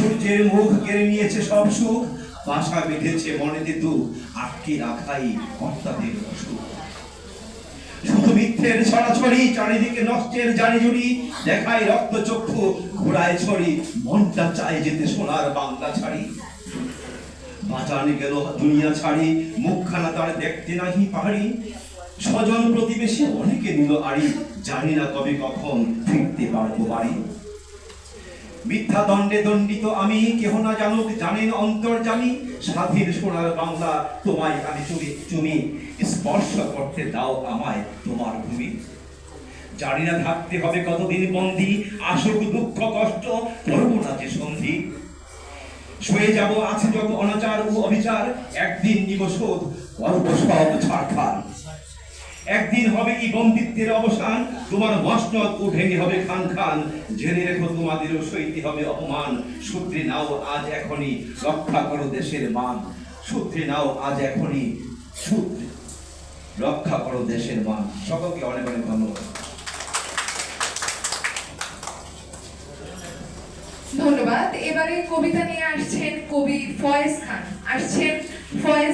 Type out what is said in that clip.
সূর্যের মুখ কেড়ে নিয়েছে সব সুখ। বাসা বেঁধেছে মনেতে দুঃখ আটকে রাখাই কর্তাদের অসুখ। শুধু মিথ্যের ছড়াছড়ি, চারিদিকে নষ্টের দেখায় রক্ত চক্ষু ঘোড়ায় ছড়ি। মনটা চায় যেতে সোনার বাংলা ছাড়ি। বাজানে গেল দুনিয়া ছাড়ি। মুখখানা তার দেখতে নাহি পাহাড়ি। স্বজন প্রতিবেশী অনেকে নিল আড়ি। জানি না কবে কখন ফিরতে পারব বাড়ি। মিথ্যা দণ্ডে দণ্ডিত আমি, কেহ না জানুক, জানেন অন্তর জানি। স্বাধীন সোনার বাংলা তোমায় আমি চুমি চুমি। স্পর্শ করতে দাও আমায় তোমার ভূমি। জানি না থাকতে হবে কতদিন বন্দি, আসুক দুঃখ, কষ্ট, করব না যে সন্ধি। শুয়ে যাব, আছে যত অনাচার ও অবিচার, একদিন নিব শোধ, করব সব ছাড়খার একদিন হবে কি বন্দিত্বের অবসান, তোমার মসনদ ও ভেঙে হবে খান খান। জেনে রেখো তোমাদেরও সইতে হবে অপমান। সূত্রে নাও আজ এখনই রক্ষা করো দেশের মান। সূত্রে নাও আজ এখনই সূত্রে রক্ষা করো দেশের মান। সকলকে অনেক অনেক ধন্যবাদ। ধন্যবাদ। এবারে কবিতা নিয়ে আসছেন কবি ফয়েজ খান। আসছেন ফয়েজ